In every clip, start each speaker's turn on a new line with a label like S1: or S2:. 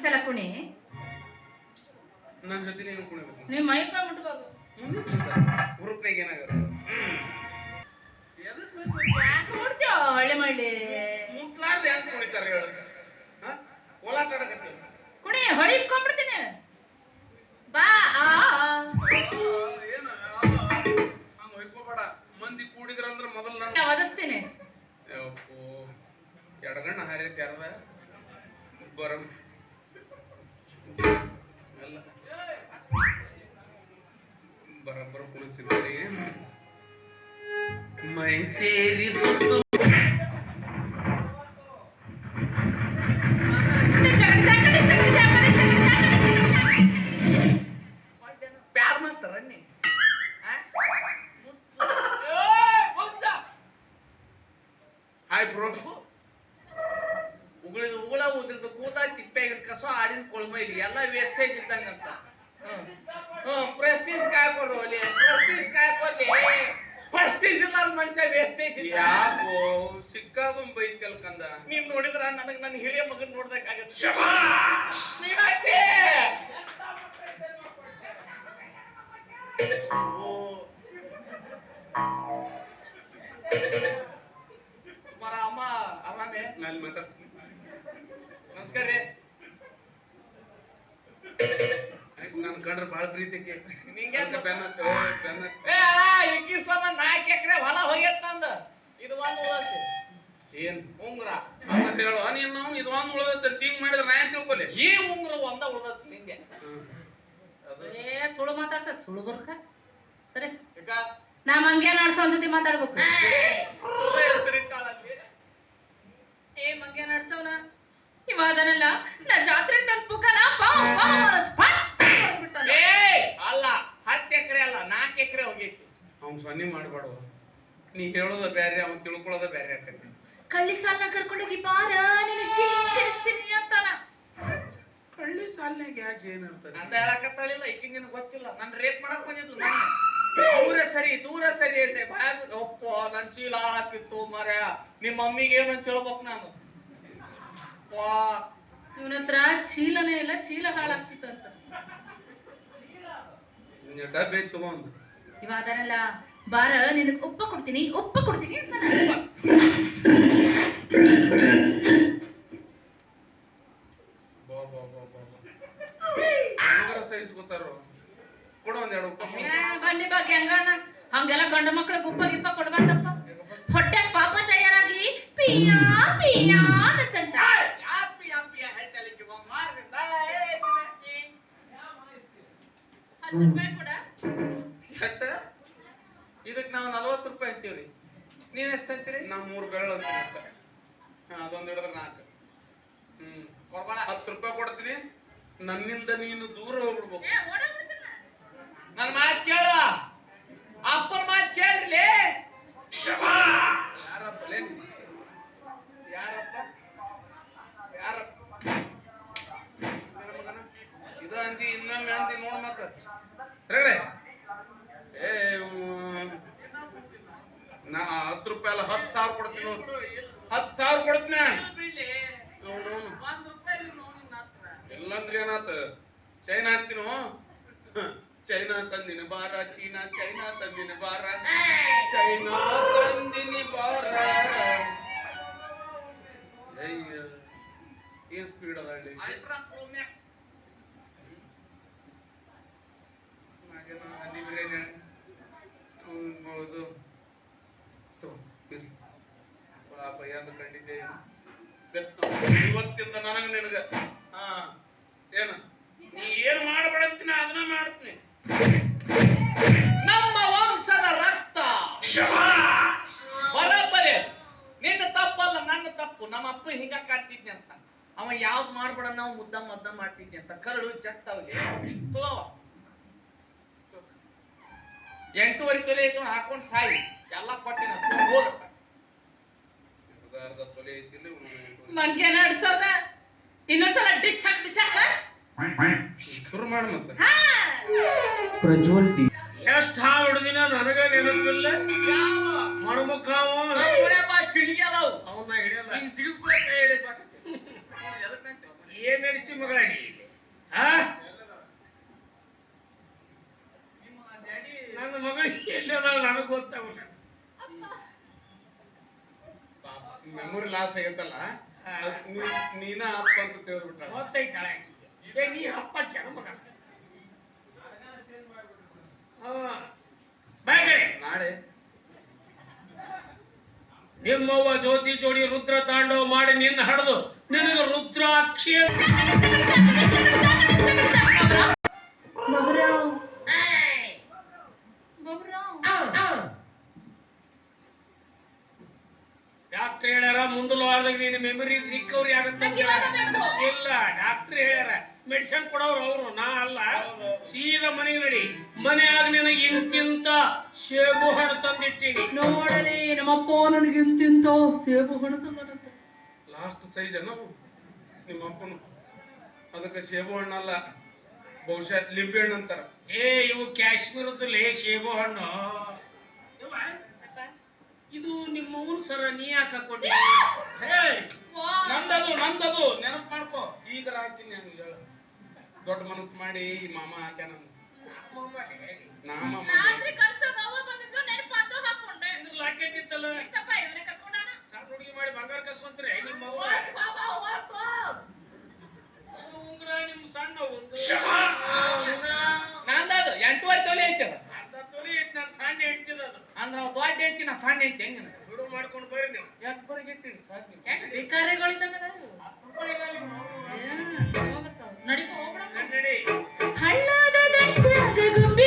S1: ಒಂದ್ಸಲ ಕುಣಿ.
S2: ನನ್ನ ಜೊತೆ ನೀನು ಕುಣಿಬೇಕು.
S1: ನೀ ಮೈಕ ಮುಟ್ಬೇಕು.
S2: ಗ್ರೂಪ್ನಾಗ ಏನಾಗತ್ತೆ?
S1: ಯಾಕೆ ಮುಟ್ತೀವ ಒಳ್ಳೆ ಮಳ್ಳಿ?
S2: ಮುಟ್ಲಾರ್ದೆ ಯಾಕೆ ಕುಣಿತಾರೆ ಹೇಳ. ಕೋಲಾಟ ಆಡಕತ್ತೀವಿ
S1: ಕುಣಿ ಹೊಡಿಕೊಂಡ್ಬಿಡ್ತೀನಿ ಬಾ. ಆ
S2: ಏನ ಹಂಗ ಹೊಯ್ಕೋಬೇಡ ಮಂದಿ ಕೂಡಿದ್ರಂದ್ರ ಮೊದಲು
S1: ನಾನು ಒದಸ್ತೀನಿ.
S2: ಯಪ್ಪೋ ಎಡಗಣ್ಣ ಹಾರೈತಿ ಯಾರದ? ಬರ ಮೈ ತೇರಿ ತುಸು
S3: ಪ್ಯಾರ್ ಮಾಸ್ತರ ನೀ
S2: ಹಾಯ್ ಬ್ರೋ
S3: ಉಗುಳಿದ ಉಗುಳ ಉದ್ರಿದ ಕೂದ ತಿಪ್ಪಾಗಿನ ಕಸ ಆಡಿನ ಕೊಳ್ಮ ಇಲ್ಲಿ ಎಲ್ಲ ವೇಸ್ಟೇಜ್ ಇದ್ದಂಗಂತ ಹ್ಮ್ ಪ್ರೆಸ್ಟೀಜ್ ಕಾಯ್ಕೊಡ್ರು ಅಲ್ಲಿ ಪ್ರೆಸ್ಟೀಜ್ ಕಾಯ್ಕೊಡ್ಲಿ ಪ್ರೆಸ್ಟೀಜ್ ಇಲ್ಲ ಮನುಷ್ಯ ವೇಸ್ಟೇಜ್ ಇಲ್ಲ.
S2: ಯಾಕೋ ಸಿಕ್ಕಾಗೊಂಡ್ ಬೈತಲ್ ಕಂದ
S3: ನೀನ್ ನೋಡಿದ್ರ ನನಗ್ ನನ್ನ ಹಿರಿಯ ಮಗನ್ ನೋಡ್ಬೇಕಾಗತ್ತೆ ಮೀನಾಕ್ಷಿ! ಓ. ತುಮಾರ ಅಮ್ಮ ಆರಾಮೇ?
S2: ನಾನು ಮಾತಾಡ್ತೀನಿ
S3: ನಮಸ್ಕಾರ ರೀ.
S2: ನನ್ ಕಂಡ್ರೆ ಬಾಳ ಪ್ರೀತಿಗೆ
S3: ನಿಂಗೆ
S2: ಬೆನ್ನ ಬೆನ್ನ
S3: ಹೊಲ ಹೋಗ್ಯತ್ ನಂದ. ಇದು ಒಂದು ಉಳತಿ.
S2: ಏನ್?
S3: ಉಂಗುರ.
S2: ಅಂದ್ರೆ ಹೇಳು. ನೀನ್ ನಾವು ಇದು ಒಂದು ಉಳ್ದೈತೆ ಹಿಂಗ್ ಮಾಡಿದ್ರೆ ನಾ ಏನ್ ತಿಳ್ಕೊಲಿ?
S3: ಈ ಉಂಗುರ ಒಂದ ಉಳ್ದತ್ ನಿಂಗೆ.
S2: ಅದು?
S1: ಏ ಸುಳ್ಳು ಮಾತಾಡ್ತ ಸುಳ್ಳು ಬರ್ಕ? ಸರಿ.
S3: ಈಗ?
S1: ನಾ ಮಂಗ್ಯ ಒಂದ್ ಜೊತೆ ಮಾತಾಡ್ಬೇಕು. ನೀ
S2: ಹೇಳೋದ ಬ್ಯಾರೆ ಅವ್ನ್ ತಿಳ್ಕೊಳ್ಳೋದ ಬ್ಯಾರೆ ಆಕತಿ.
S1: ಕಳ್ಳಿ ಸಾಲ ಕರ್ಕೊಂಡೋಗಿ ಬಾರ ನಿನ್ನ ಚೀಲ ತಿರ್ಸ್ತೀನಿ ಅಂತಾನ.
S2: ಕಳ್ಳಿ ಸಾಲ್ನಾಗ ಯಾಕೆ ಜೇನ್ ಇರ್ತದೆ
S3: ಅಂತ ಹೇಳಕತ್ತಾಳಿಲ್ಲ ಈಕಿಂಗಿನ ಗೊತ್ತಿಲ್ಲ. ನಾನು ರೇಪ್ ಮಾಡಕ್ ಬಂದಿದ್ಲು ನಾನು ದೂರ ಸರಿ ದೂರ ಸರಿ ಅಂತೆ ಬಾಯ್ ಒಪ್ಪ ನನ್ ಶೀಲ ಹಾಕಿತ್ತು ಮರ ನಿಮ್ ಮಮ್ಮಿಗೆ ಏನು ಅಂತ ಹೇಳ್ಬೇಕು ನಾನು. ವಾ
S1: ಇವನ ಹತ್ರ ಚೀಲನೇ ಇಲ್ಲ ಚೀಲ ಹಾಳಾಗ್ತಿತ್ತಂತ
S2: ಡಬ್ಬೆ ತಗೊಂಡ್
S1: ಇವ ಅದನ್ನೆಲ್ಲ ಬಾರ ನಿನಗ್ ಉಪ್ಪ ಕೊಡ್ತೀನಿ ಉಪ್ಪ ಕೊಡ್ತೀನಿ
S2: ಎರಡು ಉಪ್ಪ
S1: ಬನ್ನಿ ಬಾ ಹೆಂಗಣ್ಣ ಹಂಗೆಲ್ಲ ಗಂಡ ಮಕ್ಳಿಗೆ ಉಪ್ಪ ಗಿಪ್ಪ ಕೊಡ್ಬಾರ್ದಪ್ಪ. ಹೊಟ್ಟೆ ಪಾಪ ತಯಾರಾಗಿ ಪಿಯಾ.
S2: ಅದೊಂದ್ ಹಿಡಿದ್ರೆ ನಾಲ್ಕು. ಹ್ಮ್ ಹತ್ತು ರೂಪಾಯಿ ಕೊಡ್ತೀನಿ. ನನ್ನಿಂದ ನೀನು ದೂರ ಹೋಗ್ಬಿಡ್ಬೇಕು.
S1: ಏ,
S3: ಮಾತು ಕೇಳ. ಅಪ್ಪನ ಮಾತು ಕೇಳ್ರಿ.
S2: ಯಾರಪ್ಪ? ಯಾರಪ್ಪ? ಯಾರಪ್ಪ? ನನ್ನ? ಇದ ಅಂದಿ ಇನ್ನೊಮ್ಮೆ ಅಂದಿ ನೋಡ್ ಮತ್ತ. ಏ ನಾ ಹತ್ತು ರೂಪಾಯಿ ಅಲ್ಲ ಹತ್ತು ಸಾವಿರ ಕೊಡ್ತೀನಿ. ಹತ್ತು ಸಾವಿರ ಕೊಡ್ತೀನಿ ಇಲ್ಲಂದ್ರೆ ಏನಾತ ಚೈನಾ ಅಂತೀನು ಚೈನಾ ತಂದಿನ ಬಾರ ಚೀನಾ ಚೈನಾ ತಂದಿನ ಬಾರ. ಚೈನಾ ತಂದಿನ ಬಾರ. ಏನ್ ಸ್ಪೀಡ್ ಅದ ಹೇಳಿ
S3: ಅಲ್ಟ್ರಾ ಪ್ರೋ ಮ್ಯಾಕ್ಸ್
S2: ಹಳ್ಳಿ ಬಿರಿಯಾನಿ ಹೌದು. ಪಾಪ ಕಂಡಿದ್ದೇವೆ? ಬೆತ್ತು. ಇವತ್ತಿಂದ ನನಗ ನಿನಗ. ಹಾ. ಏನು? ನೀ ಏನ್ ಮಾಡ್ಬೇಡಂತೀನಿ ಅದನ್ನ ಮಾಡ್ತೀನಿ.
S3: ನಮ್ಮ ವಂಶದ ರಕ್ತ. ಬರಬ್ಬರಿ ನಿನ್ನ ತಪ್ಪಲ್ಲ ನನ್ನ ತಪ್ಪು. ನಮ್ಮ ಅಪ್ಪ ಹಿಂಗ ಕಾಡ್ತಿದ್ನೆ ಅಂತ. ಅವ ಯಾವ್ದ್ ಮಾಡ್ಬೇಡ ನಾವು ಮುದ್ದ ಮದ್ದ ಮಾಡ್ತಿದ್ದೆ ಅಂತ. ಕರಳು ಜಗ್ತಾವ್ಲಿ ತಗೋವ ಎಂಟೂವರೆ ತೊಲೆ ಐತು ಹಾಕೊಂಡ್ ಸಾಯಿ. ಎಲ್ಲ ಕೊಟ್ಟಿನ. ಹೋಗಪ್ಪ.
S2: ಅರ್ಧ ಅರ್ಧ ತೊಲೆ ಐತಿಲ್ಲ ಇವ್ನು.
S1: ಮಂಗ್ಯ ನಡ್ಸೋನ ಇನ್ನೊಂದ್ಸಲ ಡಿಚ್ ಹಾಕ್ ಡಿಚ್
S2: ಶುರು ಮಾಡ ಮತ್ತೆ.
S1: ಹಾ.
S4: ಪ್ರಜ್ವಲ್ ಟಿ.
S5: ಎಷ್ಟ್ ಹಾವು ಹಿಡ್ದಿನ ನನಗ ನೆನಪಿಲ್ಲ.
S3: ಯಾವ
S5: ಮಣಮುಖ
S3: ಚಿಡಿಗೆ ಅದಾವು
S5: ಅವನ್ನ ಹಿಡಿಯಲ್ಲ.
S3: ಹಿಂಗ್ ಜಿಗಿದ್ ಕೂಡ ಕೈ ಹಿಡಿಬೇಕು ಎದಕ್
S5: ಏನ್ ನಡೆಸಿ ಮಗಳಾಡಿ ಇಲ್ಲಿ?
S3: ಡ್ಯಾಡಿ
S5: ನನ್ನ ಮಗಳಿಗೆ ಎಲ್ಲದ ನನಗೆ ಗೊತ್ತಾಗಲ್ಲ
S2: ಮೆಮೊರಿ ಲಾಸ್ ಆಗೈತಲ್ಲ ನೀನ ಅಪ್ಪ ಅಂತ ತಿಳಿದ್ಬಿಟ್ಟ
S5: ಗೊತ್ತೈತಾಳ ಏ ನೀ ಅಪ್ಪ
S2: ನಾಳೆ.
S5: ನಿಮ್ಮವ್ವ ಜ್ಯೋತಿ ಜೋಡಿ ರುದ್ರ ತಾಂಡವ ಮಾಡಿ ನಿನ್ನ ಹಡದು. ನಿನಗೆ ರುದ್ರಾಕ್ಷಿ ಡಾಕ್ಟರ್ ಹೇಳ್ಯಾರ ಮೆಡಿಸನ್ ಕೊಡೋರು ಅವರು ನಾ ಅಲ್ಲ. ಸೀದಾ ಮನೆಗೆ ನಡಿ. ಮನೆಯಾಗ ನಿನಗೆ ಇಂತಿಂತ ಸೇಬು ಹಣ್ಣು ತಂದಿಟ್ಟಿನಿ.
S1: ನೋಡಲಿ ನಮ್ಮಪ್ಪ ನನಗೆ ಇಂತಿಂತ ಸೇಬು ಹಣ್ಣು ತಂದನಂತೆ.
S2: ಲಾಸ್ಟ್ ಸೈಜ್ ಅನ್ನ ನಿಮ್ಮಪ್ಪನು. ಅದಕ್ಕೆ ಸೇಬು ಹಣ್ಣಲ್ಲ ಬಹುಶಃ ಲಿಂಬೆ ಹಣ್ಣು ಅಂತಾರ.
S5: ಏ ಇವು ಕಾಶ್ಮೀರದಲ್ಲಿ ಸೇಬು ಹಣ್ಣು. ಇದು ನಿಮ್ಮ ಊರ್ ಸರ ನೀ ಯಾಕೆ ಹಾಕೊಂಡಿ?
S2: ಹೇ! ನಂದದು ನಂದದು ನೆನಪು ಮಾಡ್ಕೋ. ಈಗ ಹಾಕಿನಿ ಹಂಗ ಹೇಳ. ದೊಡ್ಡ ಮನಸ್ಸು ಮಾಡಿ ಮಾಮಾ ಹಾಕ್ಯಾನ ನಾಮ
S1: ರಾತ್ರಿ ಕಲ್ಸೋಗ ಅವ್ವ ಬಂದಿದ್ದು ನೆನಪಾತು ಹಾಕೊಂಡೆ
S5: ಲಾಕೆಟ್ ಇತ್ತಲ್ಲ
S1: ತಪ್ಪ ಇವನೇ ಕಸ್ಕೊಂಡಾನ
S5: ಸಣ್ಣ ಹುಡುಗಿ ಮಾಡಿ ಬಂಗಾರ ಕಸ್ಕೊಂತೀರಿ ನಿಮ್ಮ ಅವ್ವ
S1: ಬಾಬಾ ಹೋಗ್ತು
S5: ಅದು ಉಂಗುರ ನಿಮ್ ಸಣ್ಣ ಒಂದು
S3: ನಂದದು ಎಂಟೂವರೆ ತೊಲೆ ಐತದ
S5: ಅರ್ಧ ತೊಲಿ ಐತಿ ನನ್ನ ಸಣ್ಣ ಹೆಂಡ್ತಿದ ಅದು
S3: ಅಂದ್ರ ಅವ್ ದೊಡ್ಡ ಐತಿ ನಾ ಸಣ್ಣ ಐತಿ ಹೆಂಗ
S5: ಬಿಡು ಮಾಡ್ಕೊಂಡು ಬರ್ರಿ ನೀವು
S3: ಎಷ್ಟು ಬರಿಗೆ ಇಟ್ಟಿರಿ ಸಾಕು
S1: ಭಿಕಾರಿಗಳಿದ್ದಂಗ ನಡಿಪ ಹೋಗ್ಬಿಡ
S5: ನಡ್ ನಡಿ
S1: ಹಳ್ಳದ ದಂಡ್ಯಾಗ ಗುಬ್ಬಿ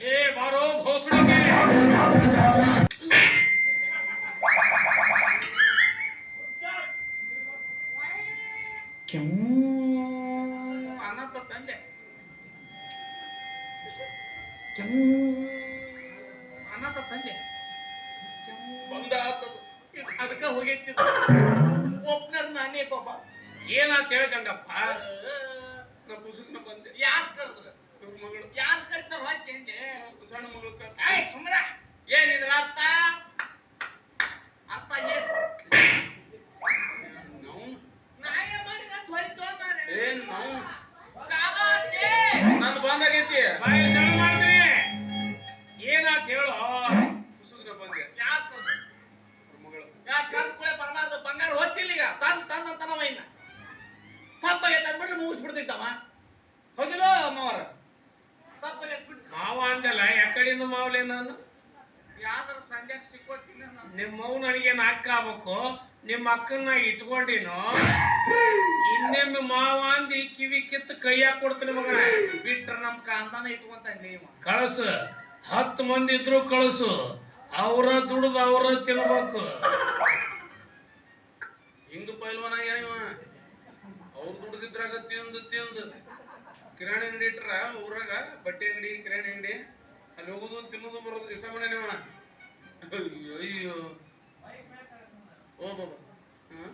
S5: ಏ ಬಾರೋ ಭೋಸಡಿಗೆ
S3: ಅನ್ನತ್ತ ತಂದೆ ತಂದೆ
S2: ಬಂದ
S3: ಅದಕ್ಕ ಹೋಗೈತಿ ಓಪನರ್ ನಾನೇ ಪಾಪ.
S5: ಏನಂತ ಹೇಳ್ಕಂಡಪ್ಪ?
S2: ನಮ್ಮ ಪುಸ್ತಕನ ಬಂದೆ.
S3: ಯಾರು ಕರೆದ್ರ?
S2: ಇವ್ರ ಮಗಳು.
S3: ಯಾರ್ ಕರಿತಾರ ಹೊಟ್ಟೆ
S2: ಸಣ್ಣ ಮಗಳು ಕರ್
S3: ಏಯ್ ಸುಮ್ರ. ಏನಿದ್ರ ಅರ್ಥ? ಅರ್ಥ ಏನ್?
S2: ನಾವು
S3: ನಾ ಏನ್ ಮಾಡಿದ ಹೊಡಿತು ಮಾರೆ
S2: ಏನ್ ನಾವು ನಂದು ಬಂದಾಗೈತಿ.
S5: ಬಾಯಿ. ನಿಮ್ಮ ಮಗು ನನಗೇನು ಅಕ್ಕ ಆಗ್ಬೇಕು? ನಿಮ್ಮ ಅಕ್ಕನ್ನ ಇಟ್ಕೊಂಡಿನೋ? ಇನ್ನೊಮ್ಮೆ ಮಾವ ಅಂದಿ ಕಿವಿ ಕಿತ್ತು ಕೈಯಾಗ ಕೊಡ್ತೀನಿ ಮಗ
S3: ಬಿಟ್ರ ನಮ್ ಕಾಂತಾನ ಇಟ್ಕೊಂತ ನೀವ
S5: ಕಳಸು. ಹತ್ತು ಮಂದಿ ಇದ್ರು ಕಳಸು. ಅವ್ರ ದುಡ್ದು ಅವ್ರ ತಿನ್ಬೇಕು.
S2: ಹಿಂಗ ಪೈಲ್ವನ ಅವ್ರ ಇವ? ಅವ್ರು ದುಡ್ದಿದ್ರಾಗ ತಿಂದು ತಿಂದು. ಕಿರಾಣಿ ಅಂಗಡಿ ಇಟ್ರ ಊರಾಗ? ಬಟ್ಟೆ ಅಂಗಡಿ ಕಿರಾಣಿ ಅಂಗಡಿ. ಅಲ್ಲಿ ಹೋಗುದು ತಿನ್ನುದು ಬರೋದು ಇಷ್ಟ ಮನೆ ನೀವ ಅಯ್ಯೋ. ಓ ಬಾಬಾ ಹಾ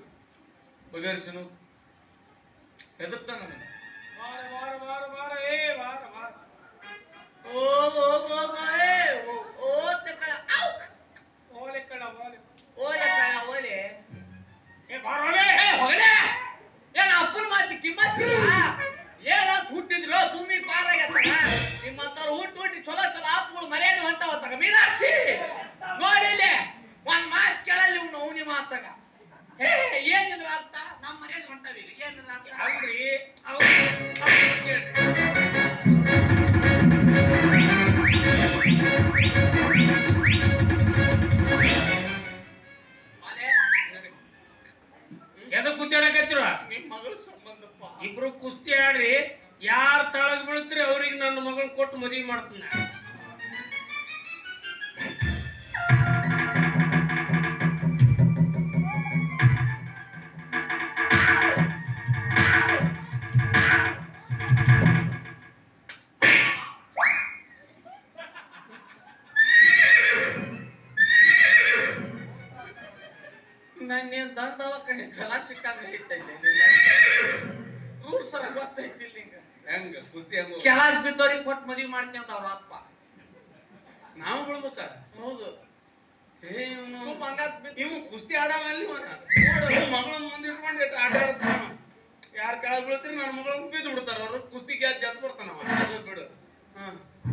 S2: ಬಗೆಹರಿಸಿನು
S3: ಹೆದರ್ತಾನ ಓ ಓ ಓ ಏ ಓ ತಕಳ
S5: ಓಲೆ ಕಡ ಓಲೆ.
S3: ಓಲೆ ಕಳ ಓಲೆ.
S5: ಏ ಬಾರೋಲೆ
S3: ಏ ಹೋಗಲೇ ಏನ ಅಪ್ಪನ ಮಾತಿ ಕಿಮ್ಮತ್ತಿಲ್ಲ ಏನಂತ ಹುಟ್ಟಿದ್ರು ತುಮಿ ಪಾರಾಗತ್ತಲ್ಲ ನಿಮ್ಮಂತವ್ರು ಹುಟ್ಟು ಹುಟ್ಟಿ ಚಲೋ ಚಲೋ ಆಪ್ಗಳು ಮರ್ಯಾದೆ ಹೊಂಟವ ತಗ ಮೀನಾಕ್ಷಿ!
S5: ಇಬ್ರು ಕುಸ್ತಿ ಆಡ್ರಿ ಯಾರ್ ತಳಗ್ ಬೀಳ್ತೀರಿ ಅವ್ರಿಗೆ ನನ್ನ ಮಗಳ್ ಕೊಟ್ಟು ಮದ್ವಿ ಮಾಡ್ತೀನಿ.
S3: ಕೆಳಗ್ ಬಿದ್ದವ್ರಿಗೆ ಕೊಟ್ಟು ಮದ್ವಿ ಮಾಡ್ತೀನಿ ಅಂತ ಅವ್ರ ಅಪ್ಪ.
S2: ನಾವು ಬಿಡ್ಬೇಕ?
S3: ಹೌದು.
S2: ಇವು ಕುಸ್ತಿ ಆಡವ ಅಲ್ಲಿ ಮಗಳ ಮುಂದೆ ಇಟ್ಕೊಂಡು ಆಟ ಆಡಿಸ್ತಾನ ಯಾರು ಕೆಳಗ್ ಬೀಳ್ತೀರಿ ನನ್ನ ಮಗಳ ಬಿದ್ದು ಬಿಡ್ತಾರ ಅವ್ರು. ಕುಸ್ತಿ ಗೆದ್ದು ಜತ್
S3: ಬರ್ತಾನ ಬಿಡು.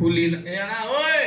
S3: ಹುಲಿನ ಏನ ಓಯ್!